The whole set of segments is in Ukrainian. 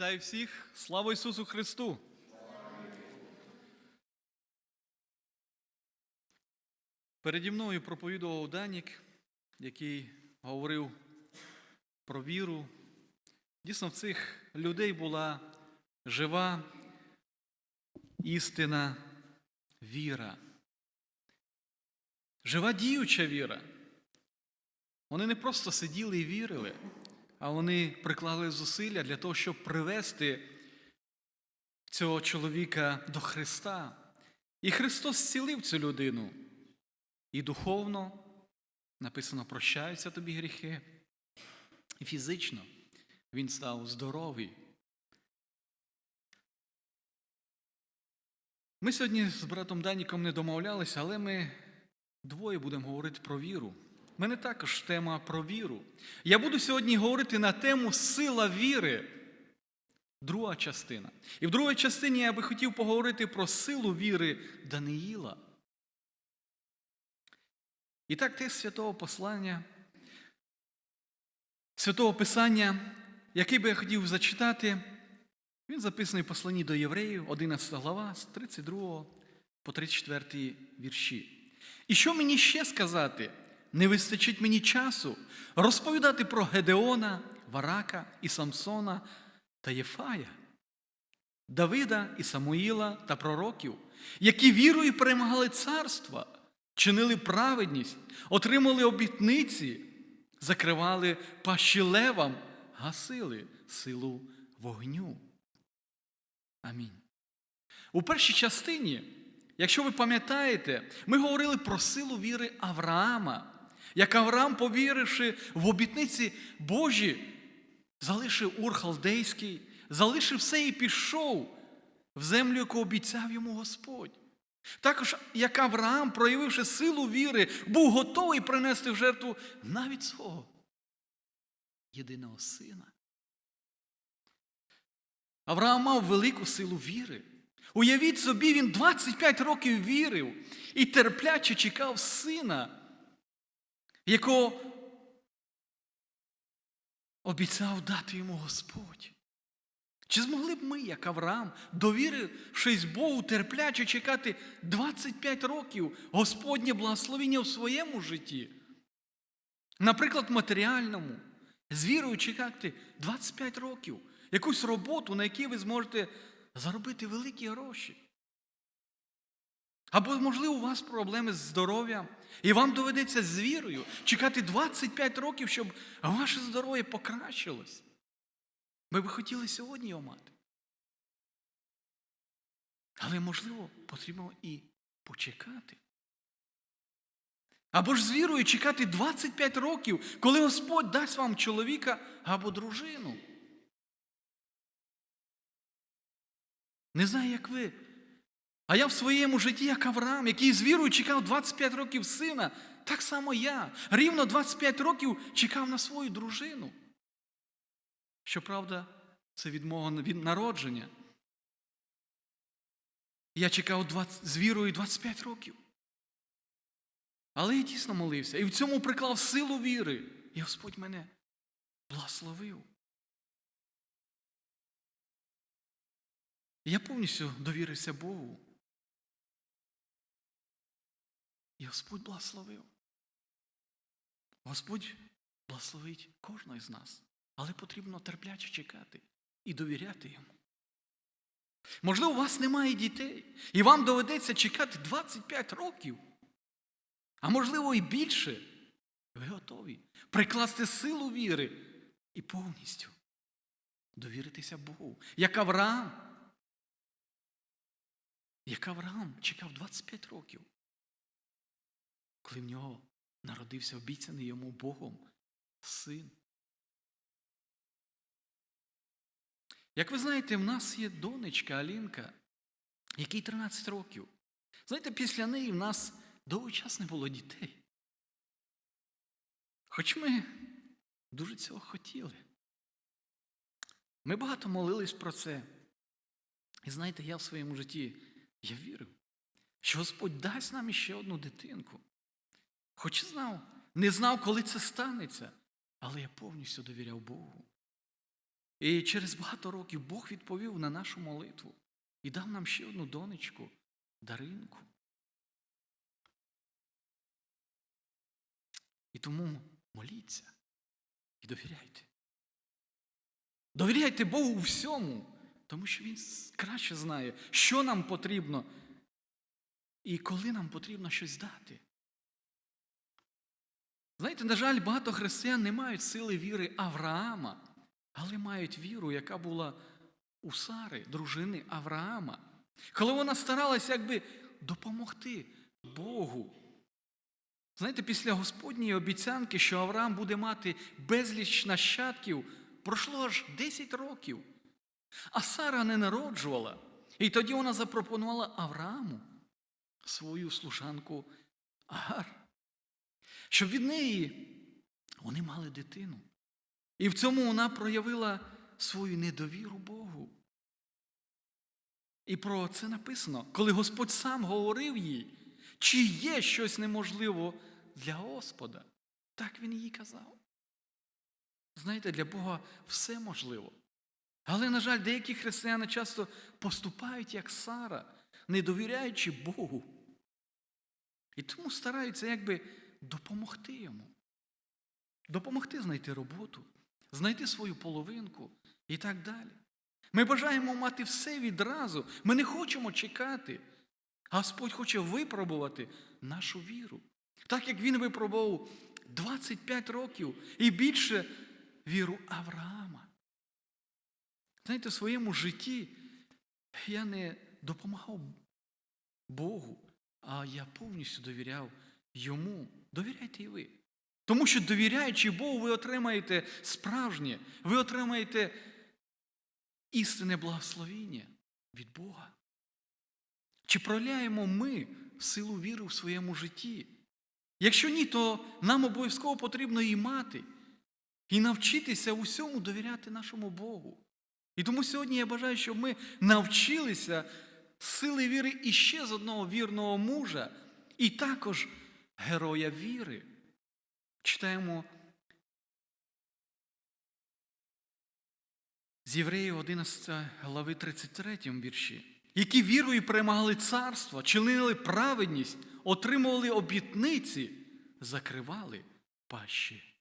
Вітаю всіх! Слава Ісусу Христу! Переді мною проповідував Данік, який говорив про віру. Дійсно, в цих людей була жива істина віра. Жива діюча віра. Вони не просто сиділи і вірили, а вони приклали зусилля для того, щоб привести цього чоловіка до Христа. І Христос зцілив цю людину. І духовно написано, прощаються тобі гріхи. І фізично він став здоровий. Ми сьогодні з братом Даніком не домовлялися, але ми двоє будемо говорити про віру. Мене також тема про віру. Я буду сьогодні говорити на тему сила віри. Друга частина. І в другій частині я би хотів поговорити про силу віри Даниїла. І так, текст святого послання, святого Писання, який би я хотів зачитати, він записаний в посланні до євреїв, 11 глава, з 32 по 34 вірші. І що мені ще сказати? Не вистачить мені часу розповідати про Гедеона, Варака і Самсона та Єфая, Давида і Самуїла та пророків, які вірою перемагали царства, чинили праведність, отримали обітниці, закривали пащі левам, гасили силу вогню. Амінь. У першій частині, якщо ви пам'ятаєте, ми говорили про силу віри Авраама, як Авраам, повіривши в обітниці Божі, залишив Ур Халдейський, залишив все і пішов в землю, яку обіцяв йому Господь. Також, як Авраам, проявивши силу віри, був готовий принести в жертву навіть свого єдиного сина. Авраам мав велику силу віри. Уявіть собі, він 25 років вірив і терпляче чекав сина, якого обіцяв дати йому Господь. Чи змогли б ми, як Авраам, довірившись Богу, терпляче чекати 25 років Господнє благословення в своєму житті? Наприклад, матеріальному, з вірою чекати 25 років, якусь роботу, на якій ви зможете заробити великі гроші. Або, можливо, у вас проблеми з здоров'ям, і вам доведеться з вірою чекати 25 років, щоб ваше здоров'я покращилось. Ми би хотіли сьогодні його мати. Але, можливо, потрібно і почекати. Або ж з вірою чекати 25 років, коли Господь дасть вам чоловіка або дружину. Не знаю, як ви. А я в своєму житті, як Авраам, який з вірою чекав 25 років сина, так само я. Рівно 25 років чекав на свою дружину. Щоправда, це від мого народження. Я чекав 20, з вірою 25 років. Але я дійсно молився. І в цьому приклав силу віри. І Господь мене благословив. Я повністю довірився Богу. І Господь благословив. Господь благословить кожного з нас, але потрібно терпляче чекати і довіряти йому. Можливо, у вас немає дітей, і вам доведеться чекати 25 років, а можливо і більше. Ви готові прикласти силу віри і повністю довіритися Богу. Як Авраам, як Авраам чекав 25 років, коли в нього народився обіцяний йому Богом син. Як ви знаєте, в нас є донечка Алінка, якій 13 років. Знаєте, після неї в нас довгий час не було дітей. Хоч ми дуже цього хотіли. Ми багато молились про це. І знаєте, я в своєму житті я вірив, що Господь дасть нам іще одну дитинку. Хоч знав, не знав, коли це станеться, але я повністю довіряв Богу. І через багато років Бог відповів на нашу молитву і дав нам ще одну донечку, Даринку. І тому моліться і довіряйте. Довіряйте Богу у всьому, тому що Він краще знає, що нам потрібно і коли нам потрібно щось дати. Знаєте, на жаль, багато християн не мають сили віри Авраама, але мають віру, яка була у Сари, дружини Авраама. Коли вона старалася якби допомогти Богу. Знаєте, після Господньої обіцянки, що Авраам буде мати безліч нащадків, пройшло аж 10 років. А Сара не народжувала. І тоді вона запропонувала Аврааму свою служанку Агар, щоб від неї вони мали дитину. І в цьому вона проявила свою недовіру Богу. І про це написано, коли Господь сам говорив їй, чи є щось неможливо для Господа. Так він їй казав. Знаєте, для Бога все можливо. Але, на жаль, деякі християни часто поступають як Сара, не довіряючи Богу. І тому стараються якби допомогти йому. Допомогти знайти роботу, знайти свою половинку і так далі. Ми бажаємо мати все відразу. Ми не хочемо чекати. Господь хоче випробувати нашу віру. Так як Він випробував 25 років і більше віру Авраама. Знаєте, в своєму житті я не допомагав Богу, а я повністю довіряв Йому. Довіряйте і ви. Тому що, довіряючи Богу, ви отримаєте справжнє, ви отримаєте істинне благословіння від Бога. Чи проявляємо ми силу віри в своєму житті? Якщо ні, то нам обов'язково потрібно її мати і навчитися усьому довіряти нашому Богу. І тому сьогодні я бажаю, щоб ми навчилися сили віри іще з одного вірного мужа, і також героя віри. Читаємо з Євреїв 11 глави 33 вірші, які вірою перемагали царство, чинили праведність, отримували обітниці, закривали пащі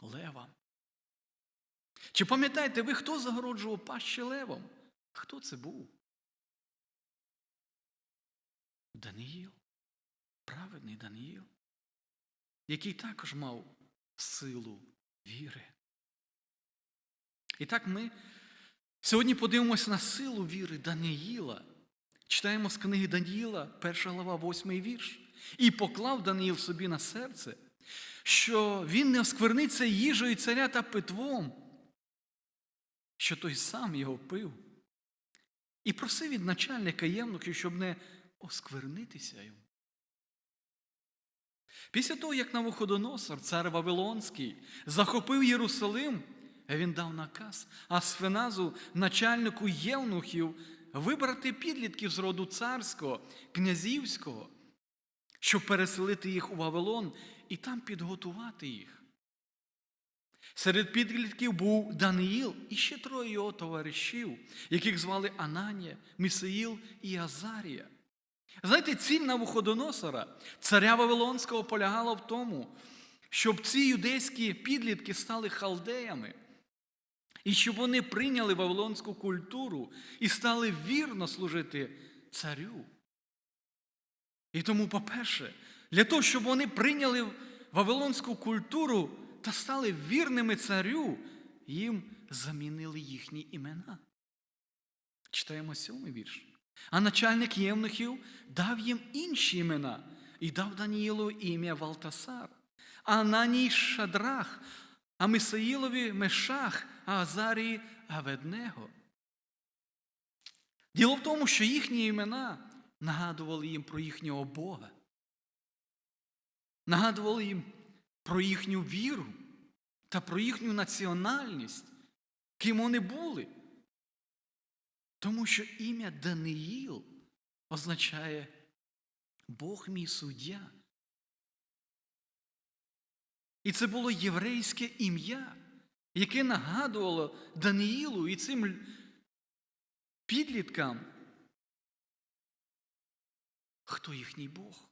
левам. Чи пам'ятаєте ви, хто загороджував пащі левом? Хто це був? Даниїл, праведний Даниїл, який також мав силу віри. І так ми сьогодні подивимося на силу віри Даниїла. Читаємо з книги Даниїла, перша глава, восьмий вірш. І поклав Даниїл собі на серце, що він не оскверниться їжею царя та питвом, що той сам його пив. І просив від начальника євнухів, щоб не осквернитися йому. Після того, як Навуходоносор, цар Вавилонський, захопив Єрусалим, він дав наказ Асфеназу, начальнику євнухів, вибрати підлітків з роду царського, князівського, щоб переселити їх у Вавилон і там підготувати їх. Серед підлітків був Даниїл і ще троє його товаришів, яких звали Ананія, Місаїл і Азарія. Знаєте, ціль Навуходоносора, царя Вавилонського, полягала в тому, щоб ці юдейські підлітки стали халдеями, і щоб вони прийняли вавилонську культуру і стали вірно служити царю. І тому, по-перше, для того, щоб вони прийняли вавилонську культуру та стали вірними царю, їм замінили їхні імена. Читаємо сьомий вірш. А начальник євнухів дав їм інші імена і дав Даніїлу ім'я Валтасар, а Ананій Шадрах, а Мисаїлові Мешах, а Азарії Аведнего. Діло в тому, що їхні імена нагадували їм про їхнього Бога, нагадували їм про їхню віру та про їхню національність, ким вони були. Тому що ім'я Даниїл означає Бог мій суддя. І це було єврейське ім'я. яке нагадувало Даниїлу і цим підліткам, хто їхній Бог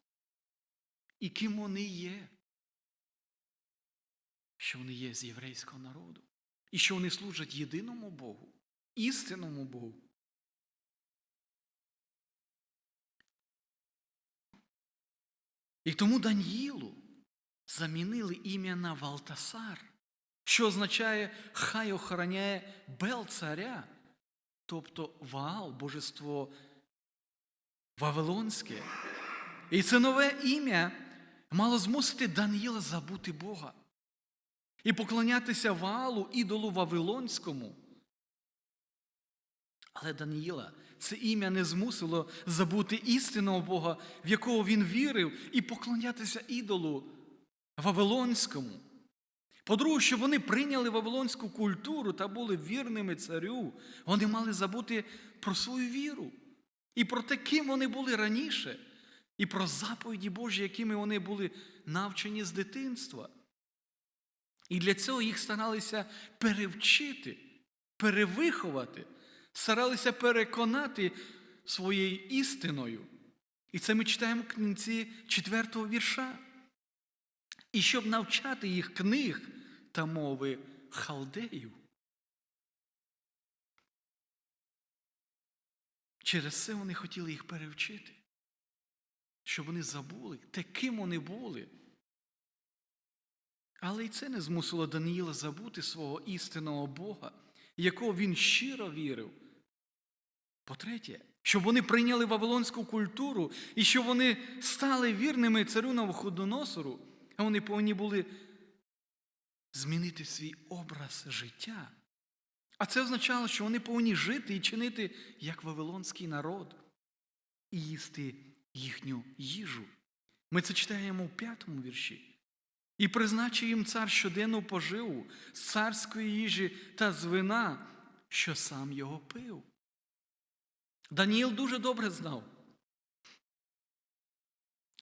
і ким вони є, що вони є з єврейського народу, і що вони служать єдиному Богу, істинному Богу. І тому Даніїлу замінили ім'я на Валтасар, що означає хай охороняє Бел царя, тобто Ваал, божество Вавилонське. І це нове ім'я мало змусити Даніїла забути Бога і поклонятися Ваалу, ідолу Вавилонському. Але Даниїла це ім'я не змусило забути істинного Бога, в якого він вірив, і поклонятися ідолу Вавилонському. По-друге, щоб вони прийняли вавилонську культуру та були вірними царю, вони мали забути про свою віру і про те, ким вони були раніше, і про заповіді Божі, якими вони були навчені з дитинства. І для цього їх старалися перевчити, перевиховати, старалися переконати своєю істиною. І це ми читаємо в кінці четвертого вірша. І щоб навчати їх книг та мови халдеїв. Через це вони хотіли їх перевчити, щоб вони забули те, ким вони були. Але й це не змусило Даниїла забути свого істинного Бога, якого він щиро вірив. По-третє, щоб вони прийняли вавилонську культуру і щоб вони стали вірними царю Навуходоносору, а вони повинні були змінити свій образ життя. А це означало, що вони повинні жити і чинити як вавилонський народ і їсти їхню їжу. Ми це читаємо в п'ятому вірші. І призначив їм цар щоденну поживу з царської їжі та з вина, що сам його пив. Даніїл дуже добре знав,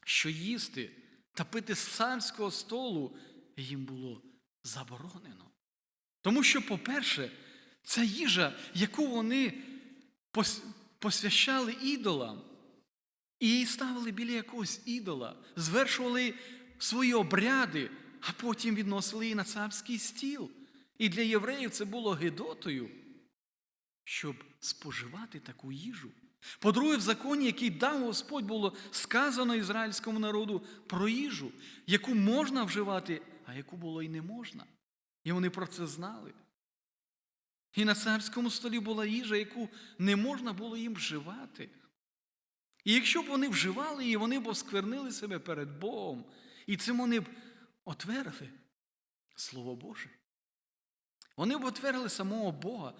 що їсти та пити з царського столу їм було заборонено. Тому що, по-перше, ця їжа, яку вони посвящали ідолам, і її ставили біля якогось ідола, звершували свої обряди, а потім відносили її на царський стіл. І для євреїв це було гидотою, щоб споживати таку їжу. По-друге, в законі, який дав Господь, було сказано ізраїльському народу про їжу, яку можна вживати, а яку було і не можна. І вони про це знали. І на царському столі була їжа, яку не можна було їм вживати. І якщо б вони вживали її, вони б осквернили себе перед Богом. І цим вони б отверли Слово Боже. Вони б отверли самого Бога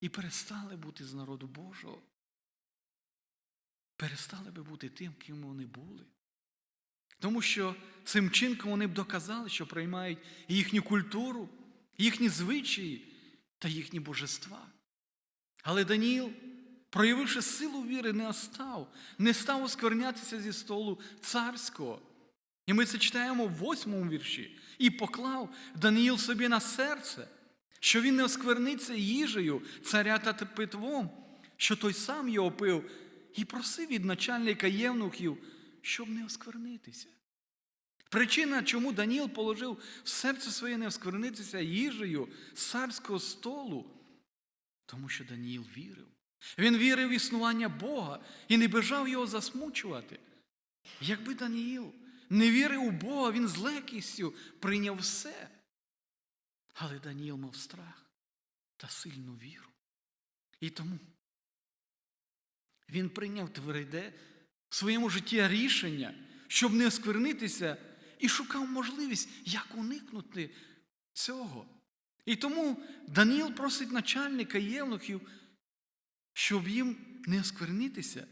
і перестали бути з народу Божого. Перестали би бути тим, ким вони були. Тому що цим чинком вони б доказали, що приймають їхню культуру, їхні звичаї та їхні божества. Але Даніїл, проявивши силу віри, не остав, не став осквернятися зі столу царського. І ми це читаємо в восьмому вірші. І поклав Даниїл собі на серце, що він не оскверниться їжею царя та питвом, що той сам його пив, і просив від начальника євнухів, щоб не осквернитися. Причина, чому Даніл положив в серце своє не осквернитися їжею царського столу, тому що Даніїл вірив. Він вірив в існування Бога і не бажав його засмучувати. Якби Даніїл не вірив у Бога, він з легкістю прийняв все. Але Даніїл мав страх та сильну віру. І тому він прийняв тверде в своєму житті рішення, щоб не осквернитися, і шукав можливість, як уникнути цього. І тому Даніїл просить начальника євнухів, щоб їм не осквернитися.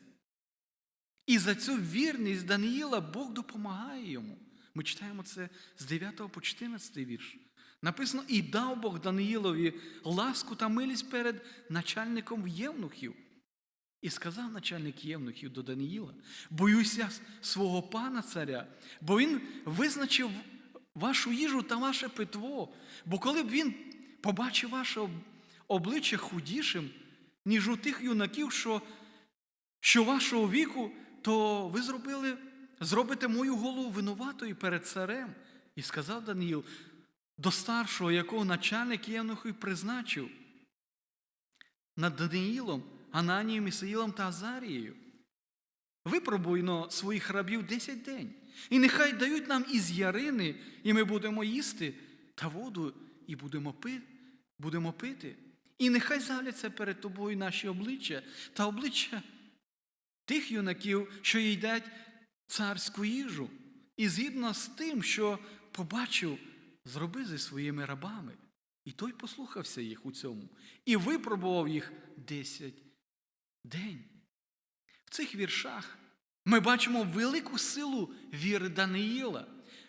І за цю вірність Даниїла Бог допомагає йому. Ми читаємо це з 9 по 14 вірш. Написано: і дав Бог Даниїлові ласку та милість перед начальником євнухів. І сказав начальник євнухів до Даниїла: боюся свого пана царя, бо він визначив вашу їжу та ваше питво. Бо коли б він побачив ваше обличчя худішим, ніж у тих юнаків, що, що вашого віку, то ви зробили, зробите мою голову винуватою перед царем. І сказав Даниїл до старшого, якого начальник Євнуху призначив над Даниїлом, Ананієм, Ісаїлом та Азарією. Випробуйно своїх рабів десять день, і нехай дають нам із ярини, і ми будемо їсти, та воду, і будемо пити, будемо пити. І нехай завляться перед тобою наші обличчя та обличчя тих юнаків, що їдять царську їжу, і згідно з тим, що побачив, зроби зі своїми рабами. І той послухався їх у цьому, і випробував їх десять день. В цих віршах ми бачимо велику силу віри Даниїла,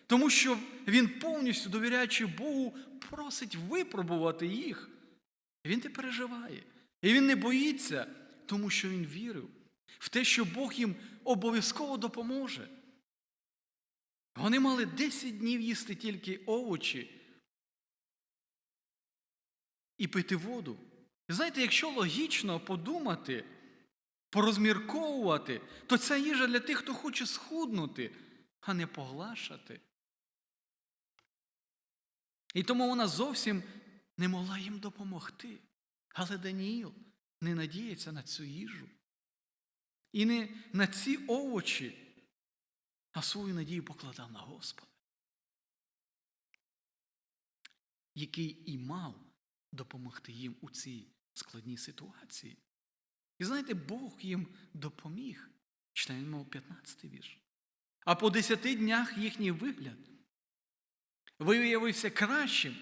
тому що він повністю довіряючи Богу, просить випробувати їх. Він не переживає. І він не боїться, тому що він вірив в те, що Бог їм обов'язково допоможе. Вони мали 10 днів їсти тільки овочі і пити воду. І знаєте, якщо логічно подумати, порозмірковувати, то ця їжа для тих, хто хоче схуднути, а не поглашати. І тому вона зовсім не могла їм допомогти. Але Даніїл не надіється на цю їжу. І не на ці овочі, а свою надію покладав на Господа, який і мав допомогти їм у цій складній ситуації. І знаєте, Бог їм допоміг. Читаємо 15 вірш. А по десяти днях їхній вигляд виявився кращим,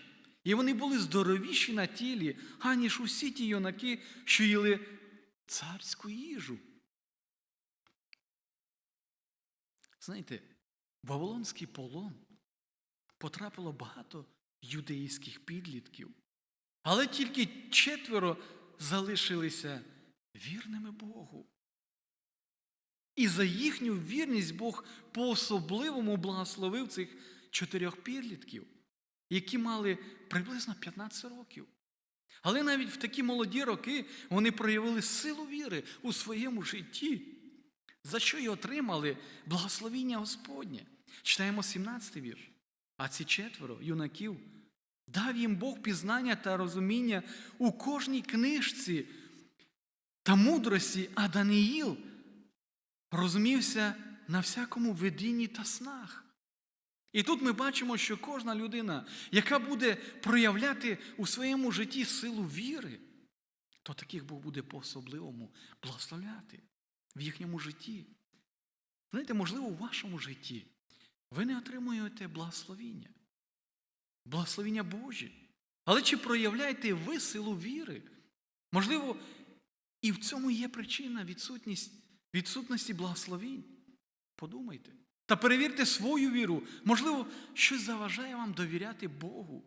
і вони були здоровіші на тілі, аніж усі ті юнаки, що їли царську їжу. Знаєте, в Вавилонський полон потрапило багато юдейських підлітків, але тільки четверо залишилися вірними Богу. І за їхню вірність Бог по-особливому благословив цих чотирьох підлітків, які мали приблизно 15 років. Але навіть в такі молоді роки вони проявили силу віри у своєму житті, за що й отримали благословіння Господнє. Читаємо 17 й вірш. А ці четверо юнаків дав їм Бог пізнання та розуміння у кожній книжці та мудрості, а Даниїл розумівся на всякому видінні та снах. І тут ми бачимо, що кожна людина, яка буде проявляти у своєму житті силу віри, то таких Бог буде по-особливому благословляти в їхньому житті. Знаєте, можливо, у вашому житті ви не отримуєте благословіння, благословіння Божі. Але чи проявляєте ви силу віри? Можливо, і в цьому є причина відсутність, відсутності благословінь. Подумайте. Та перевірте свою віру. Можливо, щось заважає вам довіряти Богу.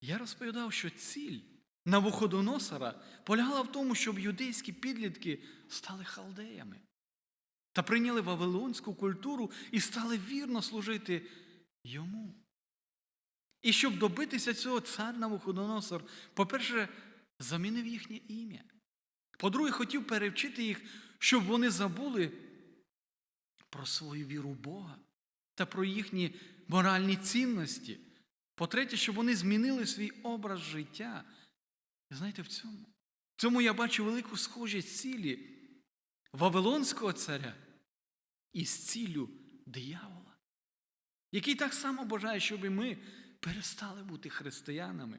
Я розповідав, що ціль Навуходоносора полягала в тому, щоб юдейські підлітки стали халдеями та прийняли вавилонську культуру і стали вірно служити йому. І щоб добитися цього, цар Навуходоносор, по-перше, замінив їхнє ім'я. По-друге, хотів перевчити їх, щоб вони забули про свою віру в Бога та про їхні моральні цінності. По-третє, щоб вони змінили свій образ життя. І знаєте, в цьому? В цьому я бачу велику схожість цілі Вавилонського царя із ціллю диявола, який так само бажає, щоб і ми перестали бути християнами,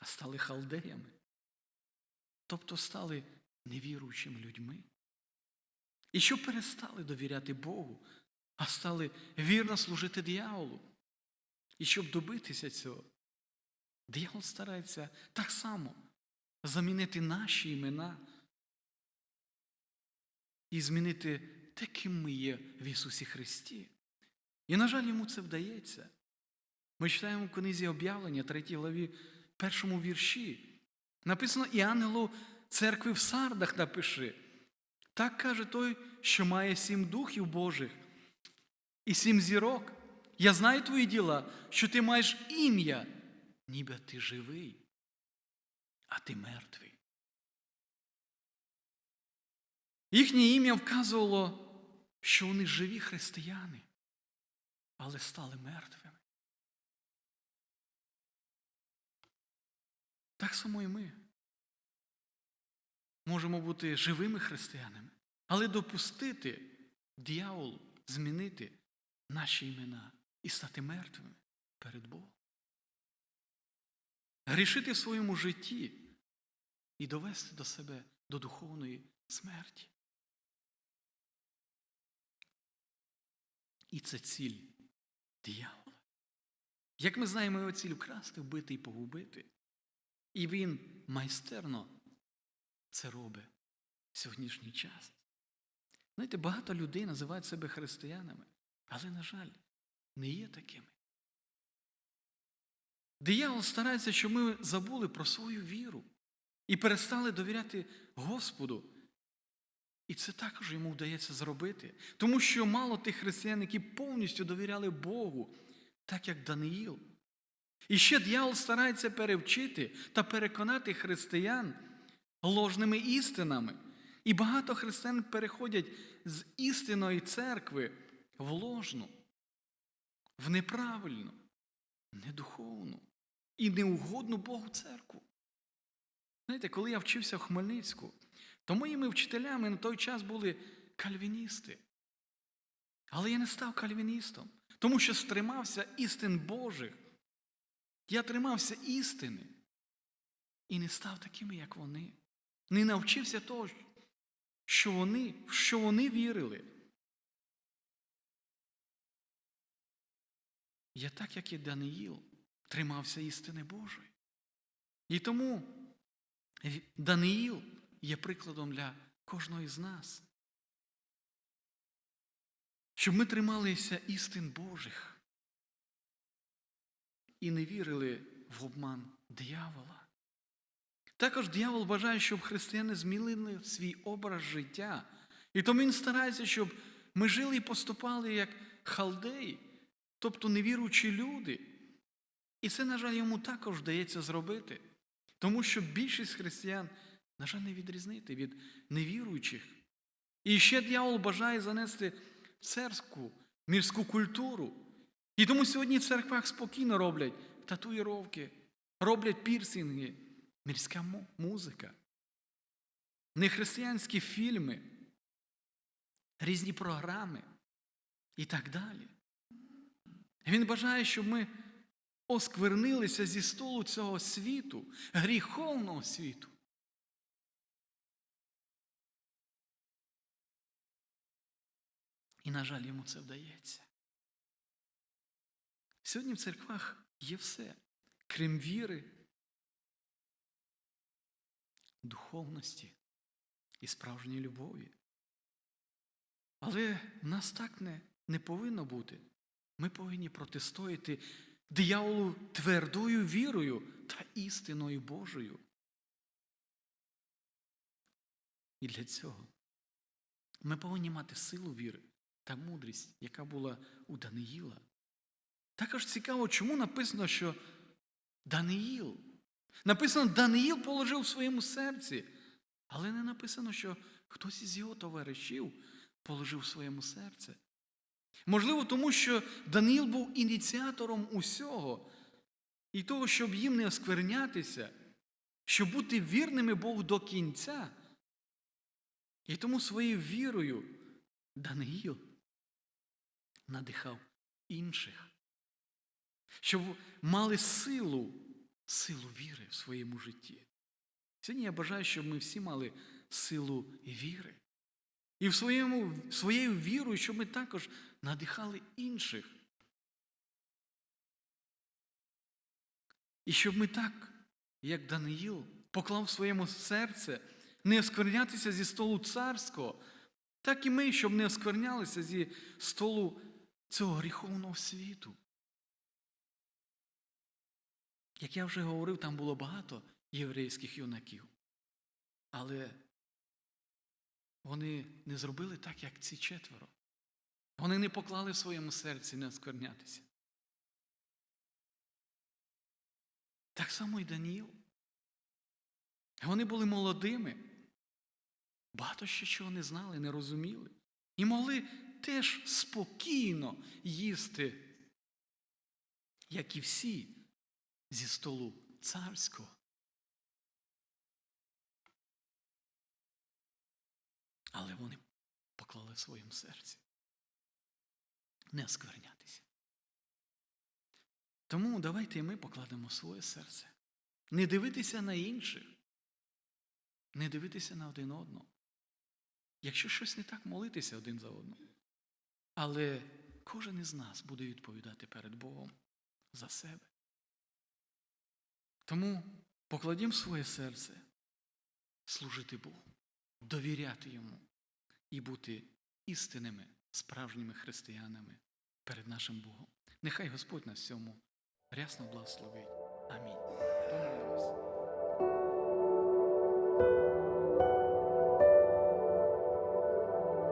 а стали халдеями. Тобто стали невіруючими людьми. І щоб перестали довіряти Богу, а стали вірно служити дияволу. І щоб добитися цього, диявол старається так само замінити наші імена і змінити те, ким ми є в Ісусі Христі. І, на жаль, йому це вдається. Ми читаємо в книзі об'явлення, 3 главі, першому вірші. Написано і ангелу церкви в сардах напиши. Так каже той, що має сім духів Божих і сім зірок, Я знаю твої діла, що ти маєш ім'я, ніби ти живий, а ти мертвий. Їхнє ім'я вказувало, що вони живі християни, але стали мертвими. Так само і ми можемо бути живими християнами, але допустити дьяволу змінити наші імена і стати мертвими перед Богом. Грішити в своєму житті і довести до себе до духовної смерті. І це ціль диявола. Як ми знаємо, його ціль вкрасти, вбити і погубити. І він майстерно це робить в сьогоднішній час. Знаєте, багато людей називають себе християнами, але, на жаль, не є такими. Диявол старається, щоб ми забули про свою віру і перестали довіряти Господу. І це також йому вдається зробити. Тому що мало тих християн, які повністю довіряли Богу, так як Даниїл. І ще дьявол старається перевчити та переконати християн ложними істинами. І багато християн переходять з істинної церкви в ложну, в неправильну, недуховну і неугодну Богу церкву. Знаєте, коли я вчився в Хмельницьку, то моїми вчителями на той час були кальвіністи. Але я не став кальвіністом, тому що стримався істин Божих. Я тримався істини і не став такими, як вони. Не навчився того, що вони, в що вони вірили. Я так, як і Даниїл, тримався істини Божої. І тому Даниїл є прикладом для кожного з нас. Щоб ми трималися істин Божих і не вірили в обман диявола. Також диявол бажає, щоб християни змінили свій образ життя. І тому він старається, щоб ми жили і поступали як халдеї, тобто невіруючі люди. І це, на жаль, йому також вдається зробити. Тому що більшість християн, на жаль, не відрізнити від невіруючих. І ще дьявол бажає занести церкву, мірську культуру. І тому сьогодні в церквах спокійно роблять татуїровки, роблять пірсинги, мірська музика, нехристиянські фільми, різні програми і так далі. Він бажає, щоб ми осквернилися зі столу цього світу, гріховного світу. І, на жаль, йому це вдається. Сьогодні в церквах є все, крім віри, духовності і справжньої любові. Але в нас так не, не повинно бути. Ми повинні протистояти дияволу твердою вірою та істиною Божою. І для цього ми повинні мати силу віри та мудрість, яка була у Даниїла. Також цікаво, чому написано, що Даниїл. Написано, Даниїл положив в своєму серці, але не написано, що хтось із його товаришів положив в своєму серці. Можливо, тому що Даниїл був ініціатором усього і того, щоб їм не осквернятися, щоб бути вірними Богу до кінця. І тому своєю вірою Даниїл надихав інших, щоб мали силу, силу віри в своєму житті. Сьогодні я бажаю, щоб ми всі мали силу віри. І в своєму, своєю вірою, щоб ми також надихали інших. І щоб ми так, як Даниїл, поклав в своєму серце не осквернятися зі столу царського, так і ми, щоб не осквернялися зі столу цього гріховного світу. Як я вже говорив, там було багато єврейських юнаків. Але вони не зробили так, як ці четверо. Вони не поклали в своєму серці не осквернятися. Так само і Даніл. Вони були молодими, багато ще чого не знали, не розуміли. І могли теж спокійно їсти, як і всі, зі столу царського. Але вони поклали в своєму серці. Не осквернятися. Тому давайте і ми покладемо своє серце. Не дивитися на інших, не дивитися на один одного. Якщо щось не так, молитися один за одного. Але кожен із нас буде відповідати перед Богом за себе. Тому покладімо своє серце служити Богу, довіряти Йому і бути істинними, справжніми християнами перед нашим Богом. Нехай Господь нас цьому рясно благословить. Амінь.